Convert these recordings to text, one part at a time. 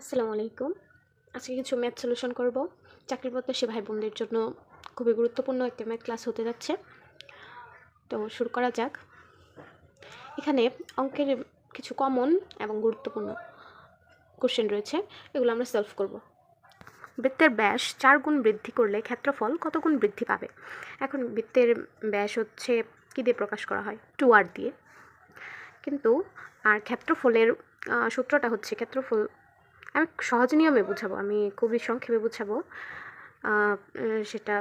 আসসালামু আলাইকুম। আজকে কিছু ম্যাথ সলিউশন করব। চাকরি প্রত্যাশী ভাই বোনদের জন্য খুবই গুরুত্বপূর্ণ একটা ম্যাথ ক্লাস হতে যাচ্ছে। তো শুরু করা যাক। এখানে অঙ্কের কিছু কমন এবং গুরুত্বপূর্ণ কোশ্চেন রয়েছে। এগুলো আমরা সলভ করব। বৃত্তের ব্যাস চার গুণ বৃদ্ধি করলে ক্ষেত্রফল কত গুণ বৃদ্ধি পাবে? এখন বৃত্তের ব্যাস হচ্ছে কী দিয়ে প্রকাশ করা হয়? টু আর দিয়ে। কিন্তু আর ক্ষেত্রফলের সূত্রটা হচ্ছে ক্ষেত্রফল আমি সহজ নিয়মে বুঝাবো, আমি খুবই সংক্ষেপে বুঝাবো। সেটা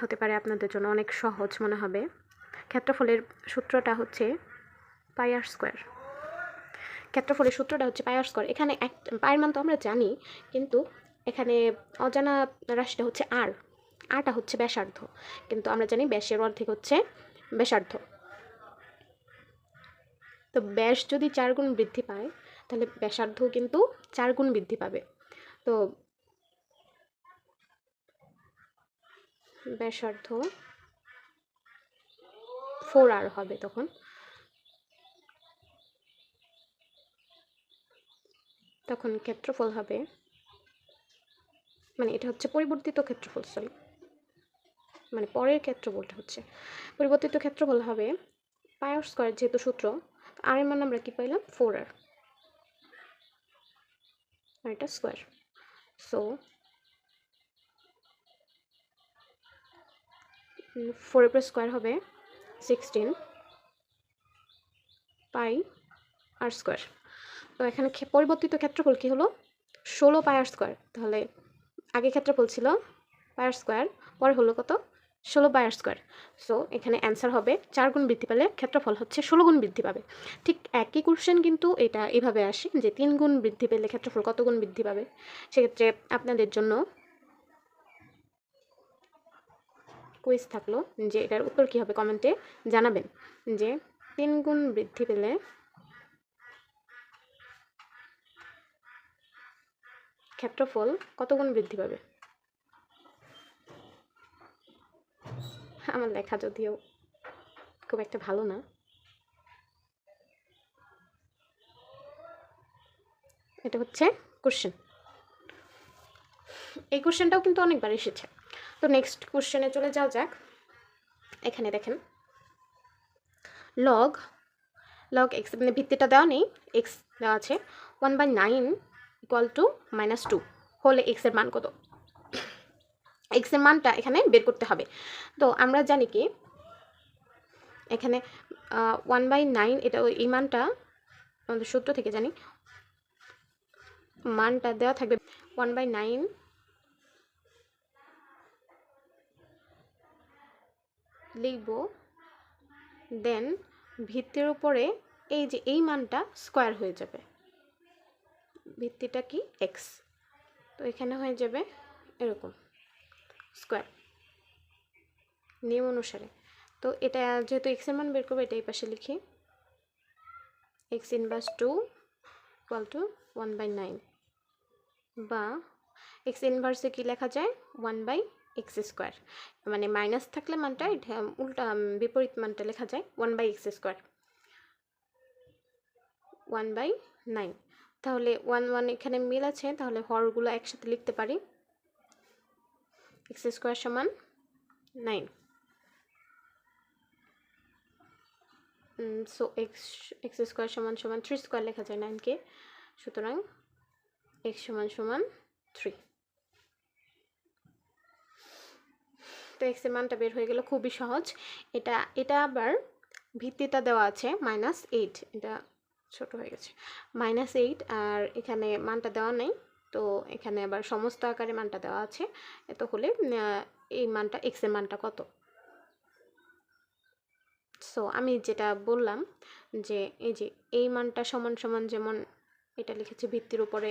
হতে পারে আপনাদের জন্য অনেক সহজ মনে হবে। ক্ষেত্রফলের সূত্রটা হচ্ছে পায়ার স্কোয়ার। ক্ষেত্রফলের সূত্রটা হচ্ছে পায়ার স্কোয়ার। এখানে এক, পায়ের মান তো আমরা জানি, কিন্তু এখানে অজানা রাশিটা হচ্ছে আর। আটা হচ্ছে ব্যাসার্ধ, কিন্তু আমরা জানি ব্যাসের অর্ধেক হচ্ছে ব্যাসার্ধ। তো ব্যাস যদি চার গুণ বৃদ্ধি পায় তাহলে ব্যাসার্ধও কিন্তু চার গুণ বৃদ্ধি পাবে। তো ব্যাসার্ধ ফোর আর হবে তখন। তখন ক্ষেত্রফল হবে মানে এটা হচ্ছে পরিবর্তিত ক্ষেত্রফল সরি মানে পরের ক্ষেত্রফলটা হচ্ছে, পরিবর্তিত ক্ষেত্রফল হবে পায়ার স্কোয়ার যেহেতু সূত্র আর এর মান আমরা কি পাইলাম? ফোর আর আর এটা স্কোয়ার সো ফোর এর স্কোয়ার হবে সিক্সটিন পাই আর স্কোয়ার তো এখানে পরিবর্তিত ক্ষেত্রফল কি হলো? ষোলো পাই আর স্কোয়ার তাহলে আগে ক্ষেত্রফল ছিল পায়ার স্কোয়ার পরে হলো কত? ষোলো পায়ার স্কোয়ার সো এখানে অ্যান্সার হবে চার গুণ বৃদ্ধি পেলে ক্ষেত্রফল হচ্ছে ষোলো গুণ বৃদ্ধি পাবে। ঠিক একই কোশ্চেন কিন্তু এটা এভাবে আসে যে তিন গুণ বৃদ্ধি পেলে ক্ষেত্রফল কত গুণ বৃদ্ধি পাবে? সেক্ষেত্রে আপনাদের জন্য কুইজ থাকল যে এটার উত্তর কী হবে কমেন্টে জানাবেন। যে তিন গুণ বৃদ্ধি পেলে ক্ষেত্রফল কত গুণ বৃদ্ধি পাবে? আমার লেখা যদিও খুব একটা ভালো না। এটা হচ্ছে কোশ্চেন এই কোশ্চেনটাও কিন্তু অনেকবার এসেছে। তো নেক্সট কোশ্চেনে চলে যাওয়া যাক। এখানে দেখেন। লগ লগ এক্স মানে ভিত্তিটা দেওয়া নেই এক্স দেওয়া আছে। One by nine equal to minus two হলে এক্সের মান কত? এক্সের মানটা এখানে বের করতে হবে। তো আমরা জানি কি, এখানে ওয়ান বাই নাইন এটা এই মানটা আমাদের সূত্র থেকে জানি, মানটা দেওয়া থাকবে ওয়ান বাই নাইন লিখব দেন ভিত্তির উপরে এই যে, এই মানটা স্কোয়ার হয়ে যাবে। ভিত্তিটা কি? এক্স তো এখানে হয়ে যাবে এরকম। স্কোয়ার নিয়ম অনুসারে। তো এটা যেহেতু এক্সের মান বের করব, এটা এই পাশে লিখি। X inverse two equal to one by nine বা এক্স ইনভার্সে কী লেখা যায়? ওয়ান বাই এক্স স্কোয়ার মানে মাইনাস থাকলে মানটা উল্টা বিপরীত মানটা লেখা যায় one by x square one by nine তাহলে ওয়ান ওয়ান এখানে মিল আছে, তাহলে হরগুলো একসাথে লিখতে পারি। এক্স স্কোয়ার সমান nine so x x square সমান সমান থ্রি স্কোয়ার লেখা যায় নাইনকে সুতরাং এক্স সমান সমান থ্রি তো এক্সের মানটা বের হয়ে গেল, খুবই সহজ। এটা এটা আবার ভিত্তিটা দেওয়া আছে মাইনাস এইট এটা ছোট হয়ে গেছে। মাইনাস এইট আর এখানে মানটা দেওয়া নেই। তো এখানে আবার সমস্ত আকারে মানটা দেওয়া আছে। এত হলে এই মানটা এক্সের মানটা কত? সো আমি যেটা বললাম যে, এই যে, এই মানটা সমান সমান যেমন এটা লিখেছি ভিত্তির উপরে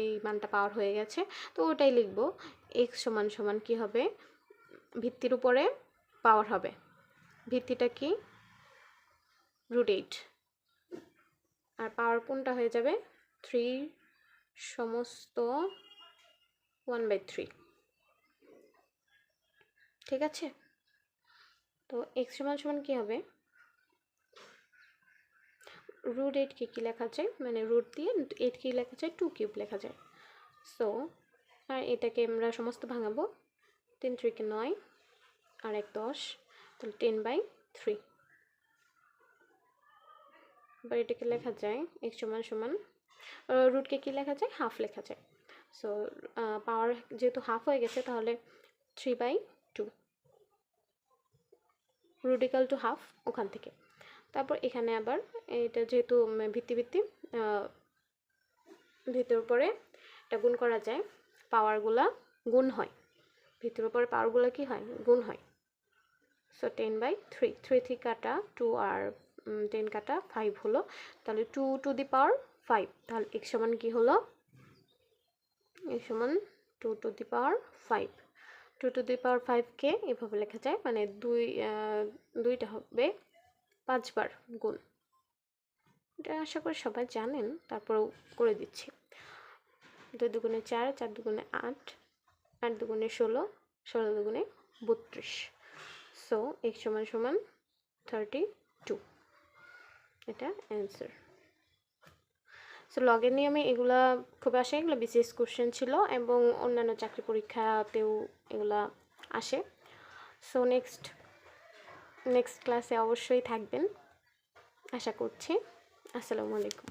এই মানটা পাওয়ার হয়ে গেছে, তো ওটাই লিখব। এক্স সমান সমান কি হবে? ভিত্তির উপরে পাওয়ার হবে। ভিত্তিটা কি? রুট এইট আর পাওয়ার কোনটা হয়ে যাবে? থ্রি সমস্ত ওয়ান বাই থ্রি ঠিক আছে? তো এক্স সমান সমান কী হবে? রুট এইটকে কী লেখা যায়? মানে রুট দিয়ে এইটকে লেখা যায়? টু কিউব লেখা যায়। সো আর এটাকে আমরা সমস্ত ভাঙাবো। তিন থ্রিকে নয়, আর এক দশ, তাহলে টেন বাই থ্রি এবার এটাকে লেখা যায় এক সমান সমান রুটকে কী লেখা যায়? হাফ লেখা যায়। সো পাওয়ার যেহেতু হাফ হয়ে গেছে, তাহলে three by two radical two half ওখান থেকে। তারপর এখানে আবার এটা যেহেতু ভিত্তি ভিত্তি ভিতর উপরে এটা গুণ করা যায় পাওয়ারগুলা গুণ হয়। ভিত্তির উপরে পাওয়ারগুলো কি হয়? গুণ হয়। So ten by three three three কাটা টু আর টেন কাটা ফাইভ হলো। তাহলে two to the power five তাহলে এক সমান কী হলো? এক সমান two to the power five two to the power ফাইভকে এভাবে লেখা যায় মানে দুই দুইটা হবে পাঁচবার গুণ। এটা আশা করি সবাই জানেন, তারপরেও করে দিচ্ছি। দুই দুগুণে চার চার দুগুণে আট আট দুগুণে ষোলো ষোলো দুগুণে বত্রিশ। সো এক সমান সমান থার্টি টু এটা অ্যান্সার সো লগের নিয়মে এগুলা খুব আসে, এগুলো বিসিএস কোশ্চেন ছিল এবং অন্যান্য চাকরি পরীক্ষাতেও এগুলা আসে। সো নেক্সট নেক্সট ক্লাসে অবশ্যই থাকবেন। আশা করছি। আসসালামু আলাইকুম।